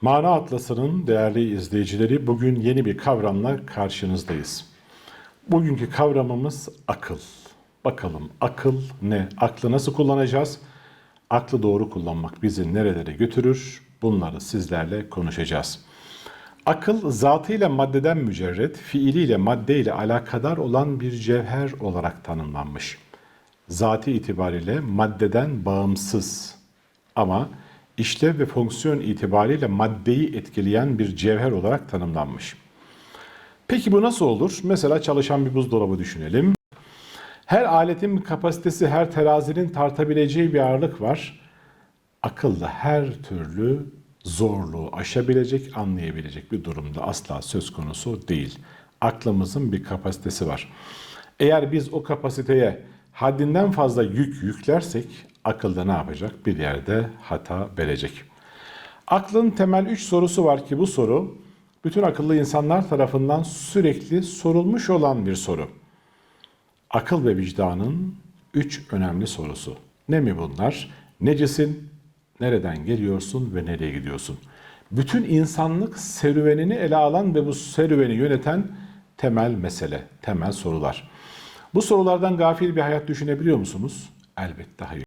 Mana Atlası'nın değerli izleyicileri bugün yeni bir kavramla karşınızdayız. Bugünkü kavramımız akıl. Bakalım akıl ne? Aklı nasıl kullanacağız? Aklı doğru kullanmak bizi nerelere götürür? Bunları sizlerle konuşacağız. Akıl zatıyla maddeden mücerret, fiiliyle maddeyle alakadar olan bir cevher olarak tanımlanmış. Zati itibariyle maddeden bağımsız ama işlev ve fonksiyon itibariyle maddeyi etkileyen bir cevher olarak tanımlanmış. Peki bu nasıl olur? Mesela çalışan bir buzdolabı düşünelim. Her aletin kapasitesi, her terazinin tartabileceği bir ağırlık var. Akıllı her türlü zorluğu aşabilecek, anlayabilecek bir durumda asla söz konusu değil. Aklımızın bir kapasitesi var. Eğer biz o kapasiteye haddinden fazla yük yüklersek akılda ne yapacak? Bir yerde hata verecek. Aklın temel 3 sorusu var ki bu soru bütün akıllı insanlar tarafından sürekli sorulmuş olan bir soru. Akıl ve vicdanın üç önemli sorusu. Ne mi bunlar? Necesin? Nereden geliyorsun ve nereye gidiyorsun? Bütün insanlık serüvenini ele alan ve bu serüveni yöneten temel mesele, temel sorular. Bu sorulardan gafil bir hayat düşünebiliyor musunuz? Elbette hayır.